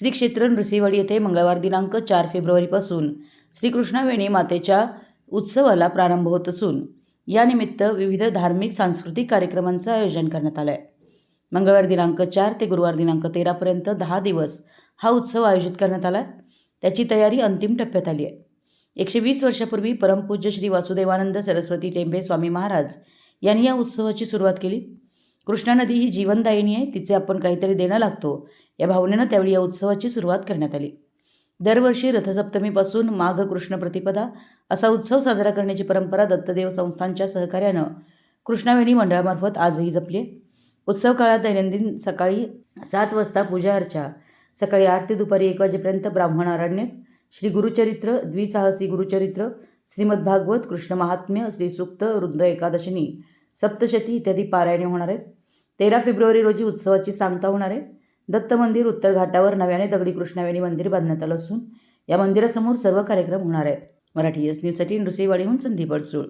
श्री क्षेत्र नृसिंहवाडी येथे मंगळवार दिनांक चार फेब्रुवारीपासून श्रीकृष्णावेणी मातेच्या उत्सवाला प्रारंभ होत असून यानिमित्त विविध धार्मिक सांस्कृतिक कार्यक्रमांचं आयोजन करण्यात आलं आहे मंगळवार दिनांक चार ते गुरुवार दिनांक तेरापर्यंत दहा दिवस हा उत्सव आयोजित करण्यात आला आहे त्याची तयारी अंतिम टप्प्यात आली आहे. एकशे वीस वर्षापूर्वी परमपूज्य श्री वासुदेवानंद सरस्वती टेंबे स्वामी महाराज यांनी या उत्सवाची सुरुवात केली. कृष्णा नदी ही जीवनदायिनी आहे तिचे आपण काहीतरी देणं लागतो या भावनेनं त्यावेळी या उत्सवाची सुरुवात करण्यात आली. दरवर्षी रथसप्तमीपासून माघ कृष्ण प्रतिपदा असा उत्सव साजरा करण्याची परंपरा दत्तदेव संस्थांच्या सहकार्यानं कृष्णावेणी मंडळामार्फत आजही जपली उत्सव काळात दैनंदिन सकाळी सात वाजता पूजा अर्चा सकाळी आठ ते दुपारी एक वाजेपर्यंत ब्राह्मण आरण्य श्री गुरुचरित्र द्विसाहसी गुरुचरित्र श्रीमद भागवत कृष्ण महात्म्य श्रीसूक्त रुद्र एकादशिनी सप्तशती इत्यादी पारायणे होणार आहेत. तेरा फेब्रुवारी रोजी उत्सवाची सांगता होणार आहे. दत्त मंदिर उत्तर घाटावर नव्याने दगडी कृष्णावेणी मंदिर बांधण्यात आलं असून या मंदिरासमोर सर्व कार्यक्रम होणार आहेत. मराठी एस न्यूजसाठी नृसिंहवाडीहून संदीप अडसूळ.